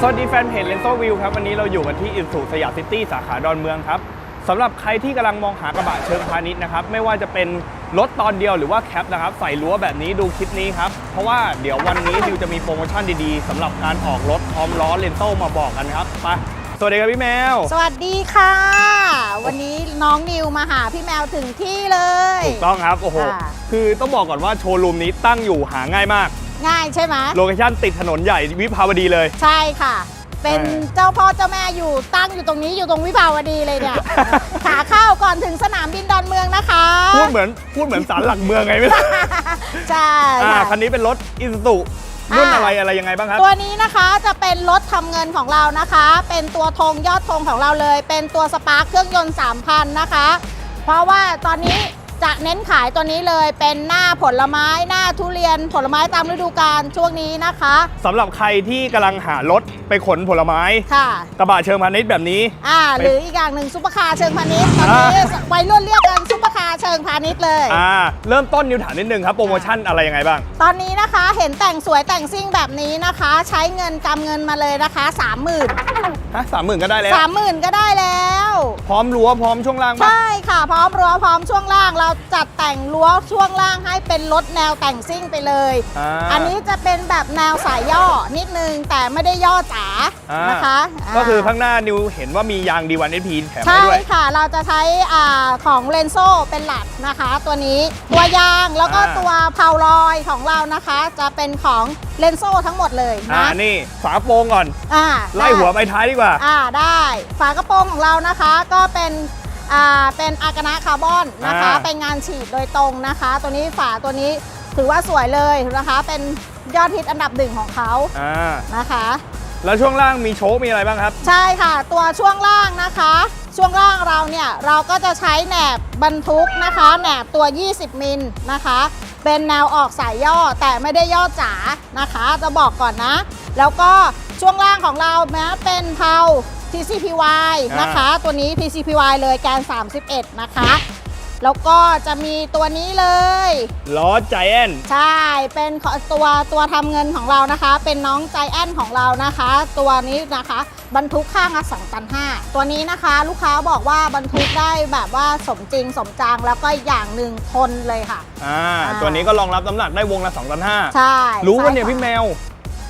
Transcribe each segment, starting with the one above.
สวัสดีแฟนเพจเลนโซวิวครับ วันนี้เราอยู่กันที่อินสุสยามซิตี้สาขาดอนเมืองครับสำหรับใครที่กำลังมองหากระบะเชิงพาณิชย์นะครับ ไม่ว่าจะเป็นรถตอนเดียวหรือว่าแคปนะครับ ใส่รั้วแบบนี้ดูคลิปนี้ครับ เพราะว่าเดี๋ยววันนี้นิวจะมีโปรโมชั่นดีๆสำหรับการออกรถพร้อมล้อเลนโซมาบอกกันครับไปสวัสดีครับพี่แมว สวัสดีค่ะ วันนี้น้องนิวมาหาพี่แมวถึงที่เลย ถูกต้องครับ โอ้โหค่ะคือต้องบอกก่อนว่าโชว์รูมนี้ตั้งอยู่หาง่ายมาก ง่ายใช่ไหมโลเคชั่นติดถนนใหญ่วิภาวดีเลย ใช่ค่ะ เป็นเออเจ้าพ่อเจ้าแม่อยู่ตั้งอยู่ตรงนี้อยู่ตรงวิภาวดีเลยเนี่ย ขาเข้าก่อนถึงสนามบินดอนเมืองนะคะ พูดเหมือนพูดเหมือนสารหลักเมืองไงไม่รู้ใช่อ่าค่ะคันนี้เป็นรถอิซูซุรุ่นอ่าอะไรอะไรยังไงบ้างครับ ตัวนี้นะคะจะเป็นรถทำเงินของเรานะคะ เป็นตัวธงยอดธงของเราเลย เป็นตัวสปาร์คเครื่องยนต์ 3,000 นะคะ เพราะว่าตอนนี้ จะเน้นขายตัวนี้เลยเป็นหน้าผลไม้หน้าทุเรียนผลไม้ตามฤดูกาลช่วงนี้นะคะ สำหรับใครที่กำลังหารถไปขนผลไม้ ค่ะ กระบะเชิงพาณิชย์แบบนี้ อ่า หรืออีกอย่างหนึ่งซุปเปอร์คาร์เชิงพาณิชย์ตอนนี้วัยรุ่นเรียกกันซุปเปอร์คาร์เชิงพาณิชย์เลย อ่า เริ่มต้นนิวถามนิดนึงครับ โปรโมชั่นอะไรยังไงบ้าง ตอนนี้นะคะเห็นแต่งสวยแต่งซิ่งแบบนี้นะคะ ใช้เงินกำเงินมาเลยนะคะ 30,000 ฮะสามหมื่นก็ได้แล้ว 30,000 ก็ได้แล้ว พร้อมรั้วพร้อมช่วงล่างปะ ใช่ค่ะ พร้อมรั้วพร้อมช่วงล่างเราจัดแต่งรั้วช่วงล่างให้เป็นรถ แนวแต่งซิ่งไปเลย อ่า อันนี้จะเป็นแบบแนวสายย่อนิดนึงแต่ไม่ได้ย่อจ๋าอ่านะคะาก็คือข้างหน้านิวเห็นว่ามียางดีวันเอพีแถมให้ใช่ด้วย ค่ะ เราจะใช้อ่าของเลนโซเป็นหลักนะคะ ตัวนี้ตัวยางแล้วก็อ่า ตัวเพาลอยของเรานะคะ จะเป็นของเลนโซทั้งหมดเลยอ่านะนี่ฝาโปรงก่อน อ่าไล่หัวไปท้ายดีกว่า อ่าได้ฝากระโปรงของเรานะคะก็เป็นอ่า เป็นอากานะคาร์บอนนะคะ อ่า เป็นงานฉีดโดยตรงนะคะ ตัวนี้ฝาตัวนี้ถือว่าสวยเลยนะคะ เป็นยอดฮิตอันดับหนึ่งของเขาอ่านะคะ แล้วช่วงล่างมีโชคมีอะไรบ้างครับ ใช่ค่ะ ตัวช่วงล่างนะคะ ช่วงล่างเราเนี่ย เราก็จะใช้แหนบบรรทุกนะคะ แหนบตัว 20 มิลนะคะ เป็นแนวออกสายย่อแต่ไม่ได้ย่อจ๋านะคะ จะบอกก่อนนะ แล้วก็ช่วงล่างของเราแม้เป็นเพา TCPY นะคะ ตัวนี้ TCPY เลยแกน 31 นะคะ แล้วก็จะมีตัวนี้เลยล้อใจแอนใช่ เป็นขอตัวตัวทำเงินของเรานะคะ เป็นน้องใจแอนของเรานะคะ ตัวนี้นะคะ บรรทุกข้างละ2ตัน5ตัวนี้นะคะลูกค้าบอกว่าบรรทุกได้แบบว่าสมจริงสมจังแล้วก็อย่างหนึ่งทนเลยค่ะอ่าอ่าตัวนี้ก็รองรับน้ำหนักได้วงละ2ตันห้าใช่รู้ว่าเนี่ยใช่พี่แมว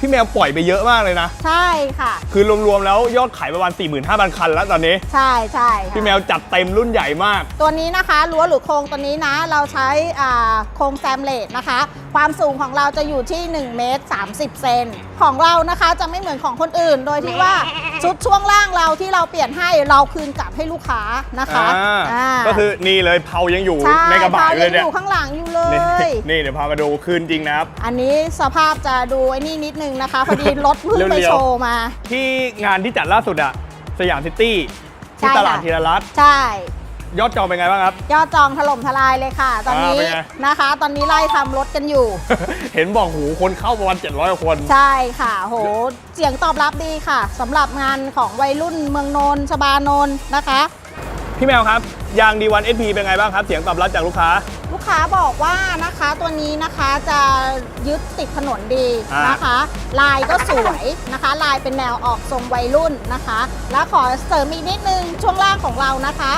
พี่แมวปล่อยไปเยอะมากเลยนะ ใช่ค่ะ คือรวมๆแล้วยอดขายประมาณ 45,000 คันแล้วตอนนี้ ใช่ใช่ค่ะพี่แมวจัดเต็มรุ่นใหญ่มาก ตัวนี้นะคะรั้วหรือโครงตัวนี้นะ เราใช้อ่าโครงแซมเลตนะคะความสูงของเราจะอยู่ที่1เมตร30 เซนของเรานะคะจะไม่เหมือนของคนอื่น โดยที่ว่าชุดช่วงล่างเราที่เราเปลี่ยนให้เราคืนกลับให้ลูกค้านะคะอ่าอ่าก็คือนี่เลยเผายังอยู่ใช่ในกระบะพเลยงเนี่ยอยู่ข้างหลังอยู่เลนี่ย นี่เดี๋ยวพามาดูคืนจริงนะครับ อันนี้สภาพจะดูไอ้นี่นิดนึงนะคะ พอดีรถเพิ่งไปเร็วๆ โชว์มา ที่งานที่จัดล่าสุดอะสยามซิตี้ใช่ที่ตลาดค่ะ ธีรรัตน์ ใช่ ยอดจองเป็นไงบ้างครับ ยอดจองถล่มทลายเลยค่ะ ตอนนี้อ่าเป็นไง นะคะ ตอนนี้ไล่ทำรถกันอยู่ เห็นบอกหูคนเข้าประมาณ700กว่าคน ใช่ค่ะ โห เสียงตอบรับดีค่ะสำหรับงานของวัยรุ่นเมืองนนท์ชบานนท์นะคะ พี่แมวครับ ยาง D1 SP เป็นไงบ้างครับ เสียงตอบรับจากลูกค้า ลูกค้าบอกว่านะคะตัวนี้นะคะจะยึดติดถนนดีอ่านนะคะ ลายก็สวยนะคะ ลายเป็นแนวออกทรงวัยรุ่นนะคะ แล้วขอเสริมอีกนิดนึงช่วงล่างของเรานะคะ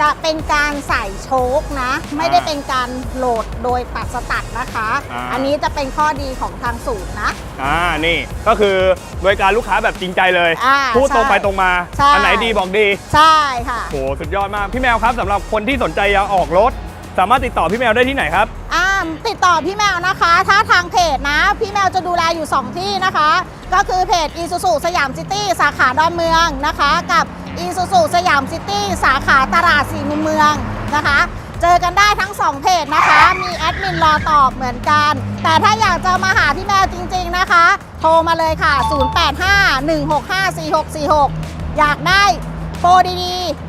จะเป็นการใส่โชคนะ ไม่ได้เป็นการโหลดโดยปัดสตัดนะคะ อ่า อันนี้จะเป็นข้อดีของทางศูนย์นะ อ่านี่ก็คือบริการลูกค้าแบบจริงใจเลย อ่าพูดตรงใช่ไปตรงมา ใช่ อัไหนดีบอกดีใช่ค่ะ โหสุดยอดมาก พี่แมวครับสำหรับคนที่สนใจอยากออกรถ สามารถติดต่อพี่แมวได้ที่ไหนครับ อ่า ติดต่อพี่แมวนะคะ ถ้าทางเพจนะ พี่แมวจะดูแลอยู่ 2 ที่นะคะ ก็คือเพจ e s u s u สยามซิตี้สาขาดอนเมืองนะคะ กับ e s u s u สยามซิตี้สาขาตลาดสี่มุมเมืองนะคะ เจอกันได้ทั้ง 2 เพจนะคะ มีแอดมินรอตอบเหมือนกัน แต่ถ้าอยากจะมาหาพี่แมวจริง ๆนะคะ โทรมาเลยค่ะ 0851654646 อยากได้โปรดีๆ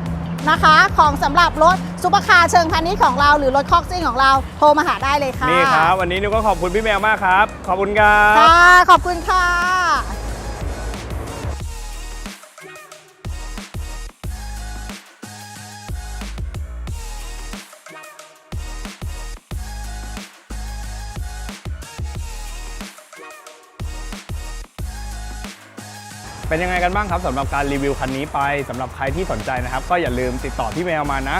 นะคะ ของสำหรับรถซุปเปอร์คาร์เชิงพาณิชย์ของเราหรือรถคอกซิ่งของเราโทรมาหาได้เลยค่ะนี่ครับ วันนี้นิวก็ขอบคุณพี่แมวมากครับ ขอบคุณครับ ค่ะ ขอบคุณค่ะ เป็นยังไงกันบ้างครับสำหรับการรีวิวคันนี้ไปสำหรับใครที่สนใจนะครับ ก็อย่าลืมติดต่อพี่แมวมานะ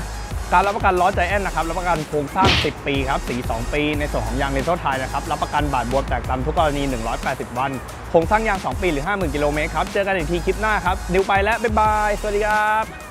การรับประกันล้อใจแอนนะครับรับประกันโครงสร้าง 10 ปีครับสี 2 ปี ในส่วนของยางเลโซไทยนะครับรับประกันบาดบวมแตกตามทุกกรณี 180 วันโครงสร้างยาง 2 ปีหรือ 50,000กิโลเมตรครับเจอกันอีกทีคลิปหน้าครับดิวไปแล้วบ๊ายบายสวัสดีครับ